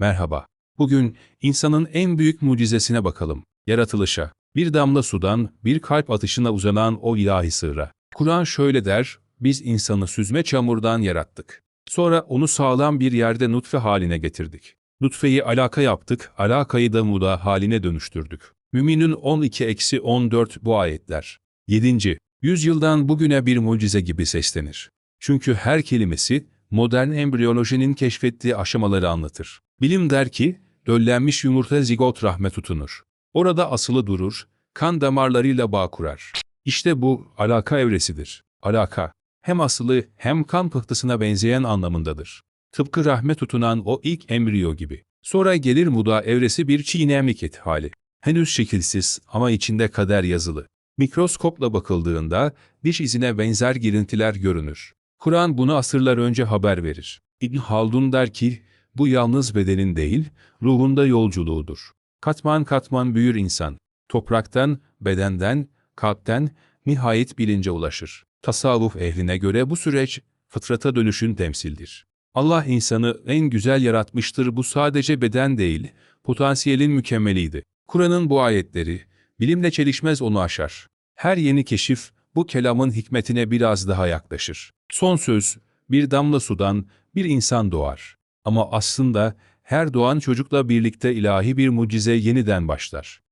Merhaba. Bugün insanın en büyük mucizesine bakalım. Yaratılışa. Bir damla sudan, bir kalp atışına uzanan o ilahi sırra. Kur'an şöyle der, biz insanı süzme çamurdan yarattık. Sonra onu sağlam bir yerde nutfe haline getirdik. Nutfeyi alaka yaptık, alakayı da muda haline dönüştürdük. Müminun 12-14 bu ayetler. 7. Yüzyıldan bugüne bir mucize gibi seslenir. Çünkü her kelimesi modern embriyolojinin keşfettiği aşamaları anlatır. Bilim der ki, döllenmiş yumurta zigot rahme tutunur. Orada asılı durur, kan damarlarıyla bağ kurar. İşte bu alaka evresidir. Alaka, hem asılı hem kan pıhtısına benzeyen anlamındadır. Tıpkı rahme tutunan o ilk embriyo gibi. Sonra gelir muda evresi bir çiğnemlik hali. Henüz şekilsiz ama içinde kader yazılı. Mikroskopla bakıldığında diş izine benzer girintiler görünür. Kur'an bunu asırlar önce haber verir. İbn Haldun der ki, bu yalnız bedenin değil, ruhunda yolculuğudur. Katman katman büyür insan. Topraktan, bedenden, kalpten nihayet bilince ulaşır. Tasavvuf ehline göre bu süreç fıtrata dönüşün temsildir. Allah insanı en güzel yaratmıştır bu sadece beden değil, potansiyelin mükemmeliydi. Kur'an'ın bu ayetleri, bilimle çelişmez onu aşar. Her yeni keşif bu kelamın hikmetine biraz daha yaklaşır. Son söz, bir damla sudan bir insan doğar. Ama aslında her doğan çocukla birlikte ilahi bir mucize yeniden başlar.